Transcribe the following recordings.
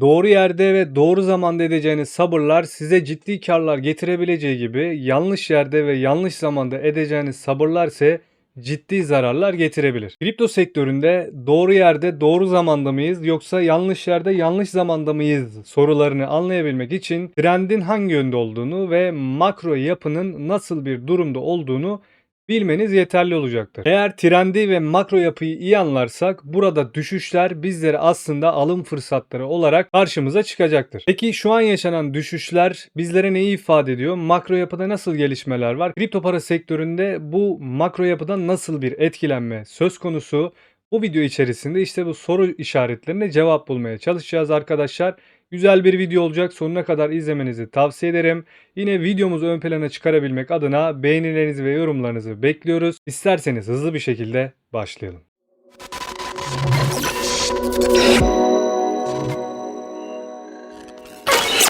Doğru yerde ve doğru zamanda edeceğiniz sabırlar size ciddi karlar getirebileceği gibi yanlış yerde ve yanlış zamanda edeceğiniz sabırlar ise ciddi zararlar getirebilir. Kripto sektöründe doğru yerde doğru zamanda mıyız yoksa yanlış yerde yanlış zamanda mıyız sorularını anlayabilmek için trendin hangi yönde olduğunu ve makro yapının nasıl bir durumda olduğunu bilmeniz yeterli olacaktır. Eğer trendi ve makro yapıyı iyi anlarsak burada düşüşler bizlere aslında alım fırsatları olarak karşımıza çıkacaktır. Peki şu an yaşanan düşüşler bizlere neyi ifade ediyor? Makro yapıda nasıl gelişmeler var? Kripto para sektöründe bu makro yapıdan nasıl bir etkilenme söz konusu? Bu video içerisinde işte bu soru işaretlerine cevap bulmaya çalışacağız arkadaşlar. Güzel bir video olacak. Sonuna kadar izlemenizi tavsiye ederim. Yine videomuzu ön plana çıkarabilmek adına beğenilerinizi ve yorumlarınızı bekliyoruz. İsterseniz hızlı bir şekilde başlayalım.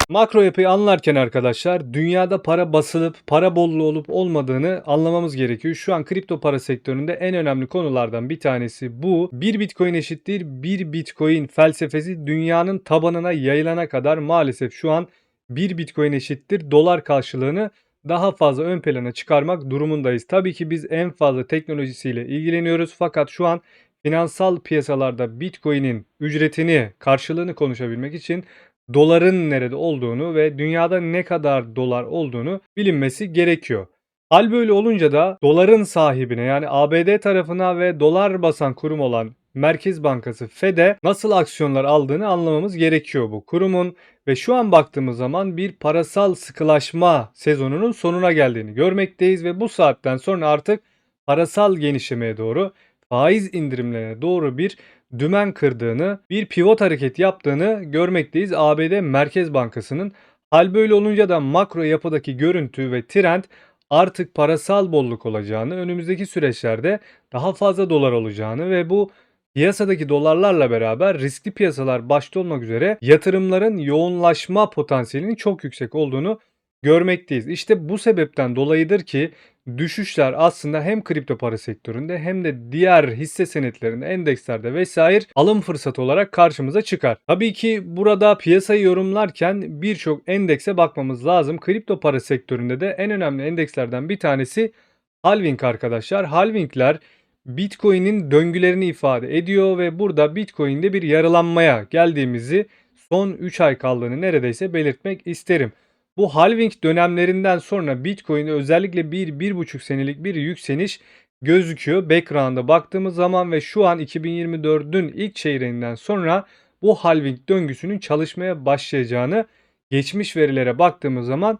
Makro yapıyı anlarken arkadaşlar dünyada para basılıp para bolluğu olup olmadığını anlamamız gerekiyor. Şu an kripto para sektöründe en önemli konulardan bir tanesi bu. Bir bitcoin eşittir bir bitcoin felsefesi dünyanın tabanına yayılana kadar maalesef şu an bir bitcoin eşittir dolar karşılığını daha fazla ön plana çıkarmak durumundayız. Tabii ki biz en fazla teknolojisiyle ilgileniyoruz fakat şu an finansal piyasalarda Bitcoin'in ücretini, karşılığını konuşabilmek için doların nerede olduğunu ve dünyada ne kadar dolar olduğunu bilinmesi gerekiyor. Hal böyle olunca da doların sahibine yani ABD tarafına ve dolar basan kurum olan Merkez Bankası Fed'e nasıl aksiyonlar aldığını anlamamız gerekiyor bu kurumun ve şu an baktığımız zaman bir parasal sıkılaşma sezonunun sonuna geldiğini görmekteyiz ve bu saatten sonra artık parasal genişlemeye doğru faiz indirimlerine doğru bir dümen kırdığını, bir pivot hareket yaptığını görmekteyiz ABD Merkez Bankası'nın. Hal böyle olunca da makro yapıdaki görüntü ve trend artık parasal bolluk olacağını, önümüzdeki süreçlerde daha fazla dolar olacağını ve bu piyasadaki dolarlarla beraber riskli piyasalar başta olmak üzere yatırımların yoğunlaşma potansiyelinin çok yüksek olduğunu görmekteyiz. İşte bu sebepten dolayıdır ki düşüşler aslında hem kripto para sektöründe hem de diğer hisse senetlerinde, endekslerde vesaire alım fırsatı olarak karşımıza çıkar. Tabii ki burada piyasayı yorumlarken birçok endekse bakmamız lazım. Kripto para sektöründe de en önemli endekslerden bir tanesi halving arkadaşlar. Halvingler Bitcoin'in döngülerini ifade ediyor ve burada Bitcoin'de bir yarılanmaya geldiğimizi son 3 ay kaldığını neredeyse belirtmek isterim. Bu halving dönemlerinden sonra Bitcoin'de özellikle 1-1,5 senelik bir yükseliş gözüküyor. Background'a baktığımız zaman ve şu an 2024'ün ilk çeyreğinden sonra bu halving döngüsünün çalışmaya başlayacağını geçmiş verilere baktığımız zaman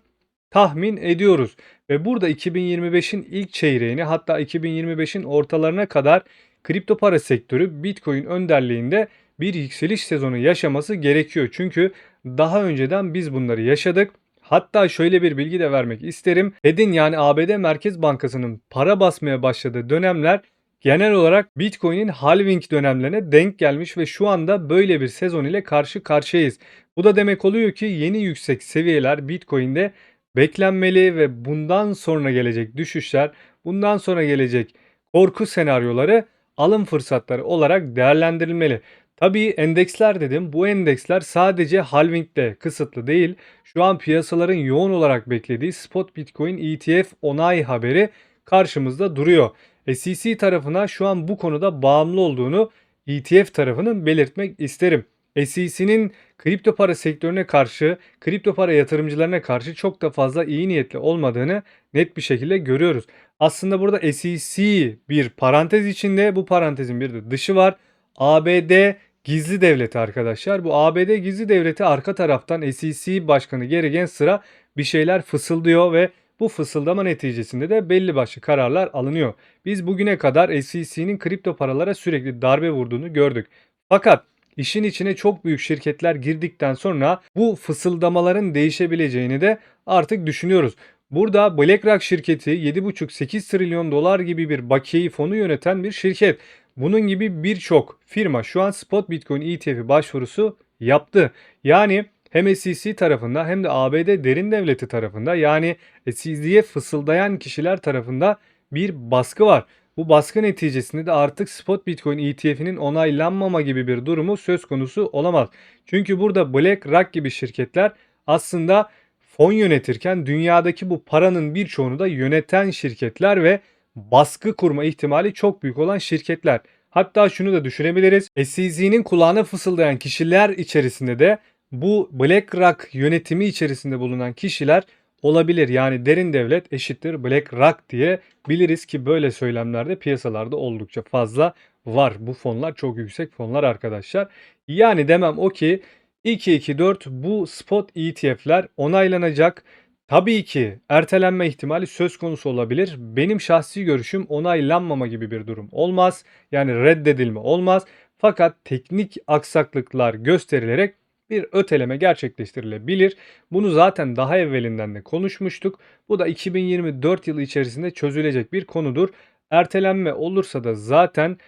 tahmin ediyoruz. Ve burada 2025'in ilk çeyreğini hatta 2025'in ortalarına kadar kripto para sektörü Bitcoin önderliğinde bir yükseliş sezonu yaşaması gerekiyor. Çünkü daha önceden biz bunları yaşadık. Hatta şöyle bir bilgi de vermek isterim. Fed'in yani ABD Merkez Bankası'nın para basmaya başladığı dönemler genel olarak Bitcoin'in halving dönemlerine denk gelmiş ve şu anda böyle bir sezon ile karşı karşıyayız. Bu da demek oluyor ki yeni yüksek seviyeler Bitcoin'de beklenmeli ve bundan sonra gelecek düşüşler, bundan sonra gelecek korku senaryoları alım fırsatları olarak değerlendirilmeli. Tabii endeksler dedim. Bu endeksler sadece halvingde kısıtlı değil. Şu an piyasaların yoğun olarak beklediği Spot Bitcoin ETF onay haberi karşımızda duruyor. SEC tarafına şu an bu konuda bağımlı olduğunu ETF tarafının belirtmek isterim. SEC'nin kripto para sektörüne karşı, kripto para yatırımcılarına karşı çok da fazla iyi niyetli olmadığını net bir şekilde görüyoruz. Aslında burada SEC bir parantez içinde, bu parantezin bir de dışı var. ABD gizli devleti arkadaşlar. Bu ABD gizli devleti arka taraftan SEC başkanı Gary Gensler'a bir şeyler fısıldıyor ve bu fısıldama neticesinde de belli başlı kararlar alınıyor. Biz bugüne kadar SEC'nin kripto paralara sürekli darbe vurduğunu gördük. Fakat işin içine çok büyük şirketler girdikten sonra bu fısıldamaların değişebileceğini de artık düşünüyoruz. Burada BlackRock şirketi 7,5-8 trilyon dolar gibi bir bakiyeyi fonu yöneten bir şirket. Bunun gibi birçok firma şu an spot Bitcoin ETF'i başvurusu yaptı. Yani hem SEC tarafında hem de ABD derin devleti tarafında yani SEC'ye fısıldayan kişiler tarafında bir baskı var. Bu baskı neticesinde de artık spot Bitcoin ETF'inin onaylanmama gibi bir durumu söz konusu olamaz. Çünkü burada BlackRock gibi şirketler aslında fon yönetirken dünyadaki bu paranın birçoğunu da yöneten şirketler ve baskı kurma ihtimali çok büyük olan şirketler. Hatta şunu da düşünebiliriz. SEC'nin kulağına fısıldayan kişiler içerisinde de bu BlackRock yönetimi içerisinde bulunan kişiler olabilir. Yani derin devlet eşittir BlackRock diye biliriz ki böyle söylemlerde piyasalarda oldukça fazla var. Bu fonlar çok yüksek fonlar arkadaşlar. Yani demem o ki 2-2-4 bu spot ETF'ler onaylanacak. Tabii ki ertelenme ihtimali söz konusu olabilir. Benim şahsi görüşüm onaylanmama gibi bir durum olmaz. Yani reddedilme olmaz. Fakat teknik aksaklıklar gösterilerek bir öteleme gerçekleştirilebilir. Bunu zaten daha evvelinden de konuşmuştuk. Bu da 2024 yılı içerisinde çözülecek bir konudur. Ertelenme olursa da zaten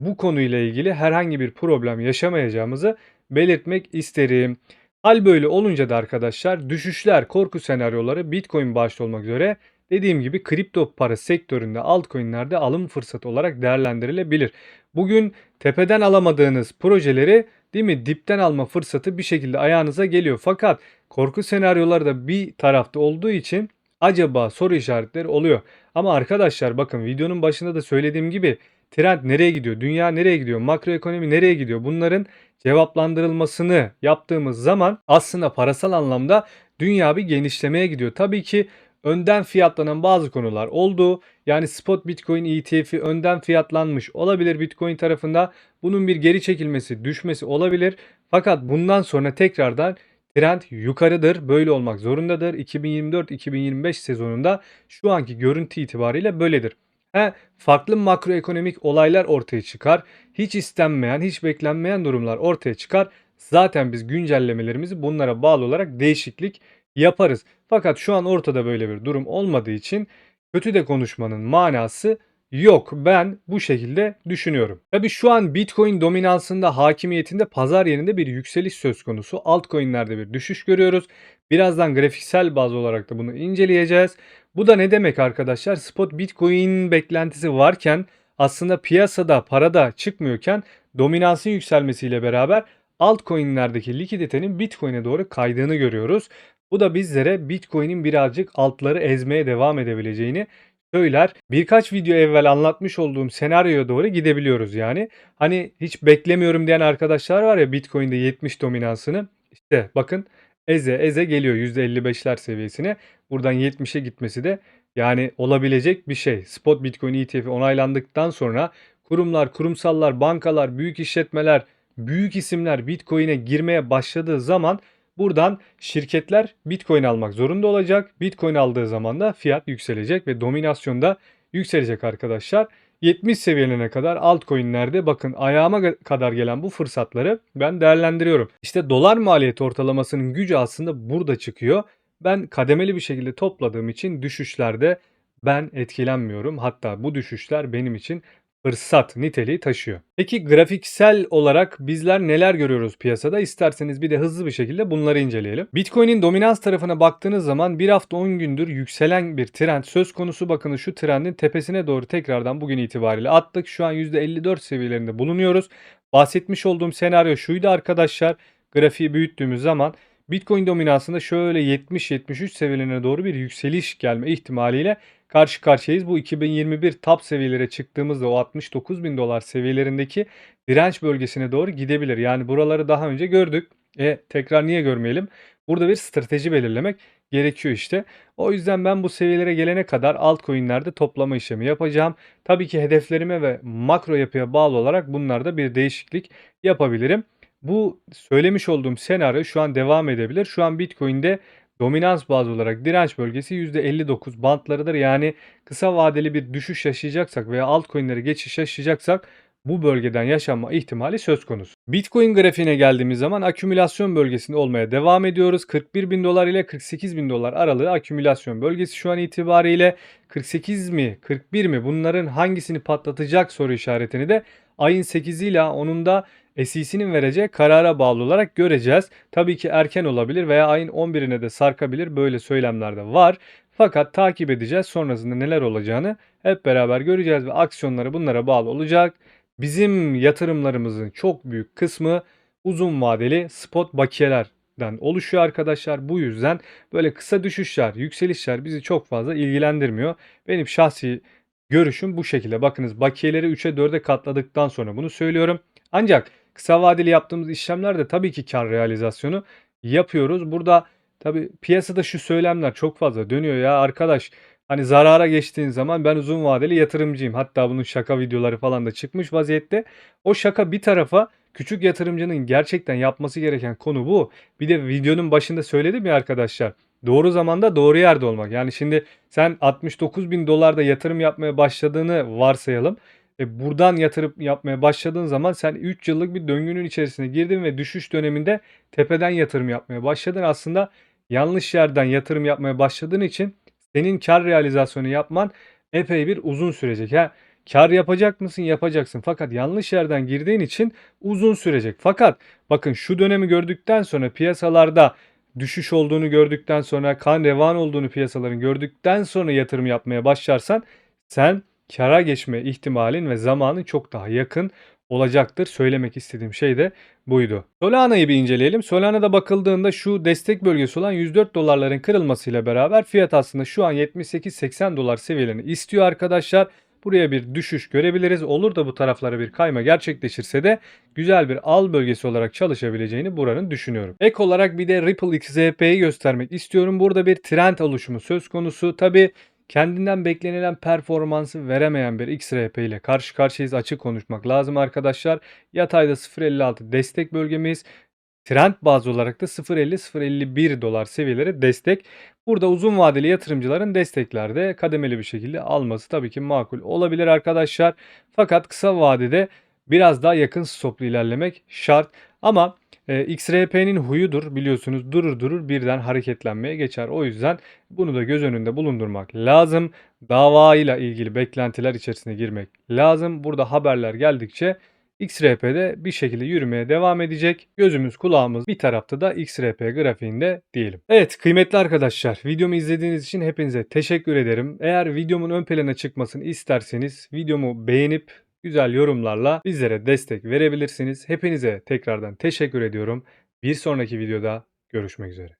bu konuyla ilgili herhangi bir problem yaşamayacağımızı belirtmek isterim. Hal böyle olunca da arkadaşlar düşüşler, korku senaryoları Bitcoin başta olmak üzere dediğim gibi kripto para sektöründe altcoin'lerde alım fırsatı olarak değerlendirilebilir. Bugün tepeden alamadığınız projeleri değil mi dipten alma fırsatı bir şekilde ayağınıza geliyor. Fakat korku senaryoları da bir tarafta olduğu için acaba soru işaretleri oluyor. Ama arkadaşlar bakın videonun başında da söylediğim gibi trend nereye gidiyor? Dünya nereye gidiyor? Makroekonomi nereye gidiyor? Bunların cevaplandırılmasını yaptığımız zaman aslında parasal anlamda dünya bir genişlemeye gidiyor. Tabii ki önden fiyatlanan bazı konular oldu. Yani spot Bitcoin ETF'i önden fiyatlanmış olabilir Bitcoin tarafında. Bunun bir geri çekilmesi, düşmesi olabilir. Fakat bundan sonra tekrardan trend yukarıdır. Böyle olmak zorundadır. 2024-2025 sezonunda şu anki görüntü itibariyle böyledir. He, farklı makroekonomik olaylar ortaya çıkar. Hiç istenmeyen, hiç beklenmeyen durumlar ortaya çıkar. Zaten biz güncellemelerimizi bunlara bağlı olarak değişiklik yaparız. Fakat şu an ortada böyle bir durum olmadığı için kötü de konuşmanın manası yok. Ben bu şekilde düşünüyorum. Tabii şu an Bitcoin dominansında hakimiyetinde pazar yerinde bir yükseliş söz konusu. Altcoin'lerde bir düşüş görüyoruz. Birazdan grafiksel baz olarak da bunu inceleyeceğiz. Bu da ne demek arkadaşlar? Spot Bitcoin beklentisi varken aslında piyasada para da çıkmıyorken dominansın yükselmesiyle beraber altcoin'lerdeki likiditenin Bitcoin'e doğru kaydığını görüyoruz. Bu da bizlere Bitcoin'in birazcık altları ezmeye devam edebileceğini söyler. Birkaç video evvel anlatmış olduğum senaryoya doğru gidebiliyoruz yani. Hani hiç beklemiyorum diyen arkadaşlar var ya Bitcoin'de 70 dominansını. İşte bakın eze eze geliyor %55'ler seviyesine. Buradan 70'e gitmesi de yani olabilecek bir şey. Spot Bitcoin ETF onaylandıktan sonra kurumlar, kurumsallar, bankalar, büyük işletmeler, büyük isimler Bitcoin'e girmeye başladığı zaman buradan şirketler Bitcoin almak zorunda olacak. Bitcoin aldığı zaman da fiyat yükselecek ve dominasyon da yükselecek arkadaşlar. 70 seviyelerine kadar altcoin'lerde bakın ayağıma kadar gelen bu fırsatları ben değerlendiriyorum. İşte dolar maliyeti ortalamasının gücü aslında burada çıkıyor. Ben kademeli bir şekilde topladığım için düşüşlerde ben etkilenmiyorum. Hatta bu düşüşler benim için fırsat niteliği taşıyor. Peki grafiksel olarak bizler neler görüyoruz piyasada? İsterseniz bir de hızlı bir şekilde bunları inceleyelim. Bitcoin'in dominans tarafına baktığınız zaman bir hafta 10 gündür yükselen bir trend söz konusu. Bakın şu trendin tepesine doğru tekrardan bugün itibariyle attık. Şu an %54 seviyelerinde bulunuyoruz. Bahsetmiş olduğum senaryo şuydu arkadaşlar. Grafiği büyüttüğümüz zaman Bitcoin dominansında şöyle 70-73 seviyelerine doğru bir yükseliş gelme ihtimaliyle karşı karşıyayız. Bu 2021 top seviyelere çıktığımızda o 69 bin dolar seviyelerindeki direnç bölgesine doğru gidebilir. Yani buraları daha önce gördük. E tekrar niye görmeyelim? Burada bir strateji belirlemek gerekiyor işte. O yüzden ben bu seviyelere gelene kadar altcoin'lerde toplama işlemi yapacağım. Tabii ki hedeflerime ve makro yapıya bağlı olarak bunlarda bir değişiklik yapabilirim. Bu söylemiş olduğum senaryo şu an devam edebilir. Şu an Bitcoin'de dominans bazı olarak direnç bölgesi %59 bantlarıdır. Yani kısa vadeli bir düşüş yaşayacaksak veya altcoin'lere geçiş yaşayacaksak bu bölgeden yaşanma ihtimali söz konusu. Bitcoin grafiğine geldiğimiz zaman akümülasyon bölgesinde olmaya devam ediyoruz. 41 bin dolar ile 48 bin dolar aralığı akümülasyon bölgesi şu an itibariyle 48 mi 41 mi bunların hangisini patlatacak soru işaretini de ayın 8 ile 10'unda SEC'nin vereceği karara bağlı olarak göreceğiz. Tabii ki erken olabilir veya ayın 11'ine de sarkabilir. Böyle söylemler de var. Fakat takip edeceğiz. Sonrasında neler olacağını hep beraber göreceğiz ve aksiyonları bunlara bağlı olacak. Bizim yatırımlarımızın çok büyük kısmı uzun vadeli spot bakiyelerden oluşuyor arkadaşlar. Bu yüzden böyle kısa düşüşler, yükselişler bizi çok fazla ilgilendirmiyor. Benim şahsi görüşüm bu şekilde. Bakınız bakiyeleri 3'e 4'e katladıktan sonra bunu söylüyorum. Ancak kısa vadeli yaptığımız işlemlerde tabii ki kar realizasyonu yapıyoruz. Burada tabii piyasada şu söylemler çok fazla dönüyor ya arkadaş. Hani zarara geçtiğin zaman ben uzun vadeli yatırımcıyım. Hatta bunun şaka videoları falan da çıkmış vaziyette. O şaka bir tarafa küçük yatırımcının gerçekten yapması gereken konu bu. Bir de videonun başında söyledim ya arkadaşlar. Doğru zamanda doğru yerde olmak. Yani şimdi sen 69 bin dolarda yatırım yapmaya başladığını varsayalım. E buradan yatırım yapmaya başladığın zaman sen 3 yıllık bir döngünün içerisine girdin ve düşüş döneminde tepeden yatırım yapmaya başladın. Aslında yanlış yerden yatırım yapmaya başladığın için senin kar realizasyonu yapman epey bir uzun sürecek. Ha, kar yapacak mısın? Yapacaksın. Fakat yanlış yerden girdiğin için uzun sürecek. Fakat bakın şu dönemi gördükten sonra piyasalarda düşüş olduğunu gördükten sonra kan revan olduğunu piyasaların gördükten sonra yatırım yapmaya başlarsan sen kara geçme ihtimalin ve zamanın çok daha yakın olacaktır. Söylemek istediğim şey de buydu. Solana'yı bir inceleyelim. Solana'da bakıldığında şu destek bölgesi olan 104 dolarların kırılmasıyla beraber fiyat aslında şu an 78-80 dolar seviyelerini istiyor arkadaşlar. Buraya bir düşüş görebiliriz. Olur da bu taraflara bir kayma gerçekleşirse de güzel bir al bölgesi olarak çalışabileceğini buranın düşünüyorum. Ek olarak bir de Ripple XRP'yi göstermek istiyorum. Burada bir trend oluşumu söz konusu. Tabi kendinden beklenilen performansı veremeyen bir XRP ile karşı karşıyayız açık konuşmak lazım arkadaşlar. Yatayda 0.56 destek bölgemiz. Trend bazı olarak da 0.50-0.51 dolar seviyeleri destek. Burada uzun vadeli yatırımcıların desteklerde kademeli bir şekilde alması tabii ki makul olabilir arkadaşlar. Fakat kısa vadede biraz daha yakın stoplu ilerlemek şart. Ama e, XRP'nin huyudur biliyorsunuz durur durur birden hareketlenmeye geçer. O yüzden bunu da göz önünde bulundurmak lazım. Davayla ilgili beklentiler içerisine girmek lazım. Burada haberler geldikçe XRP'de bir şekilde yürümeye devam edecek. Gözümüz kulağımız bir tarafta da XRP grafiğinde diyelim. Evet kıymetli arkadaşlar videomu izlediğiniz için hepinize teşekkür ederim. Eğer videomun ön plana çıkmasını isterseniz videomu beğenip güzel yorumlarla bizlere destek verebilirsiniz. Hepinize tekrardan teşekkür ediyorum. Bir sonraki videoda görüşmek üzere.